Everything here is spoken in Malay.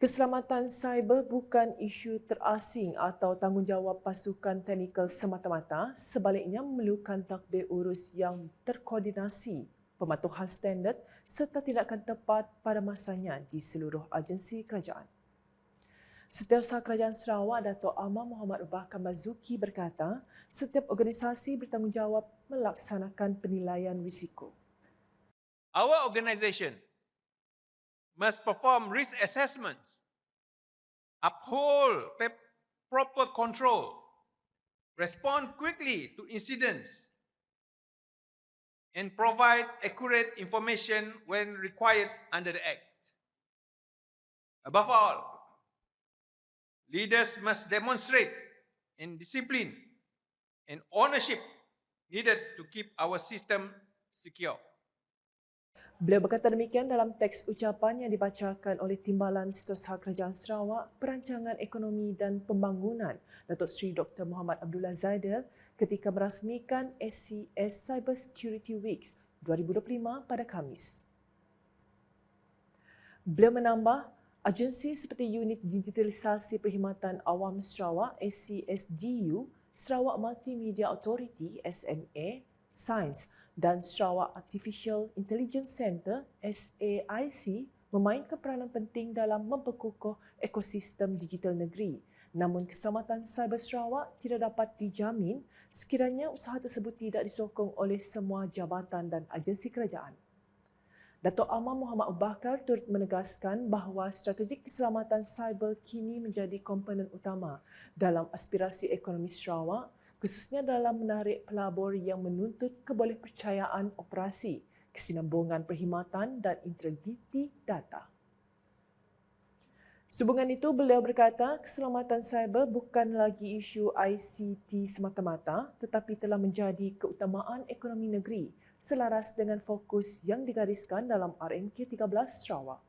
Keselamatan cyber bukan isu terasing atau tanggungjawab pasukan teknikal semata-mata, sebaliknya memerlukan takbir urus yang terkoordinasi, pematuhan standard serta tindakan tepat pada masanya di seluruh agensi kerajaan. Setiausaha Kerajaan Sarawak Datuk Amar Muhammad Ubahkan Mazuki berkata, setiap organisasi bertanggungjawab melaksanakan penilaian risiko. Our organisation must perform risk assessments, uphold proper control, respond quickly to incidents, and provide accurate information when required under the Act. Above all, leaders must demonstrate in discipline and ownership needed to keep our system secure. Beliau berkata demikian dalam teks ucapan yang dibacakan oleh Timbalan Setiausaha Kerajaan Sarawak Perancangan Ekonomi dan Pembangunan Datuk Seri Dr. Muhammad Abdullah Zaidel ketika merasmikan SCS Cyber Security Weeks 2025 pada Khamis. Beliau menambah, agensi seperti Unit Digitalisasi Perkhidmatan Awam Sarawak SCSDU, Sarawak Multimedia Authority SMA, Sains dan Sarawak Artificial Intelligence Center SAIC memainkan peranan penting dalam memperkukuh ekosistem digital negeri. Namun keselamatan cyber Sarawak tidak dapat dijamin sekiranya usaha tersebut tidak disokong oleh semua jabatan dan agensi kerajaan. Datuk Amar Muhammad Ubakar turut menegaskan bahawa strategi keselamatan cyber kini menjadi komponen utama dalam aspirasi ekonomi Sarawak khususnya dalam menarik pelabur yang menuntut kebolehpercayaan operasi, kesinambungan perkhidmatan dan integriti data. Sehubungan itu, beliau berkata keselamatan cyber bukan lagi isu ICT semata-mata tetapi telah menjadi keutamaan ekonomi negeri selaras dengan fokus yang digariskan dalam RMK 13 Sarawak.